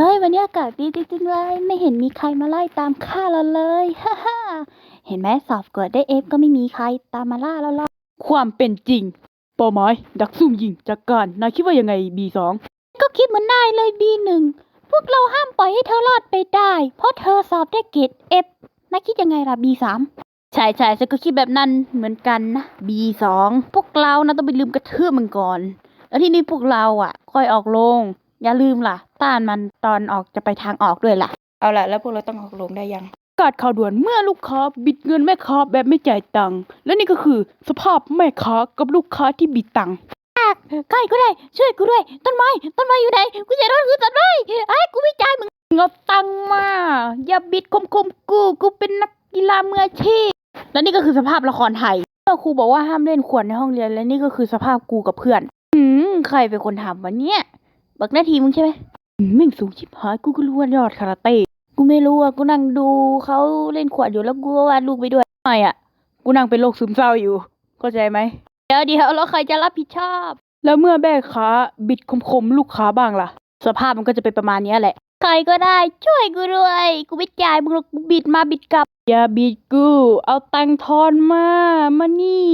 ฮ้ยวันนี้อากาศดีจริงๆเลย ไม่เห็นมีใครมาไล่ตามฆ่าเราเลยฮ่าฮ่าเห็นไหมสอบกดได้เอฟก็ไม่มีใครตามมาล่าเราหรอกความเป็นจริงเป้าหมายดักซุ่มยิงจากการนายคิดว่ายังไง B2 ก็คิดเหมือนนายเลยบีหนึ่งพวกเราห้ามปล่อยให้เธอรอดไปได้ เพราะเธอสอบได้เกรดเอฟนายคิดยังไงล่ะบีสามใช่ใช่ฉันก็คิดแบบนั้นเหมือนกันนะ B2 พวกเรานะต้องไปลืมกระทืบมันก่อน แล้วที่นี่พวกเราอะค่อยออกลง อย่าลืมล่ะ ต้านมันตอนออกจะไปทางออกด้วยล่ะ เอาล่ะ แล้วพวกเราต้องออกลงได้ยังกาดข่าวด่วนเมื่อลูกค้าบิดเงินแม่ค้าแบบไม่จ่ายตังค์และนี่ก็คือสภาพแม่ค้ากับลูกค้าที่บิดตังค์ใครก็ได้ช่วยกูด้วย ต้นไม้ต้นไม้อยู่ไหนกูจะโดนคือต้นไม้ไอ้ยกูไม่จ่ายมึงเงาตังค์มา อย่าบิดคมคมๆกูกูเป็นนักกีฬามืออาชีพและนี่ก็คือสภาพละครไทยเมื่อครูบอกว่าห้ามเล่นขวดในห้องเรียนและนี่ก็คือสภาพกูกับเพื่อน อืมใครเป็นคนทำวะเนี่ย บักหน้าทีมึงใช่ไหมมแม่งสูงชิบหายกูก็รู้ว่ายอดคาราเต้กูไม่รู้อะกูนั่งดูเขาเล่นขวดอยู่แล้วกูก็วาดรูปไปด้วยไม่อะกูนั่งเป็นโรคซึมเศร้าอยู่เข้าใจไหมเดี๋ยวเดี๋ยวแล้วใครจะรับผิดชอบ แล้วเมื่อแม่ค้าบิดคมๆลูกค้าบ้างล่ะ สภาพมันก็จะเป็นประมาณนี้แหละ ใครก็ได้ช่วยกูด้วยกูไม่จ่ายมึงหรอกกูบิดมาบิดกลับ อย่าบิดกู เอาตังทอนมามานี่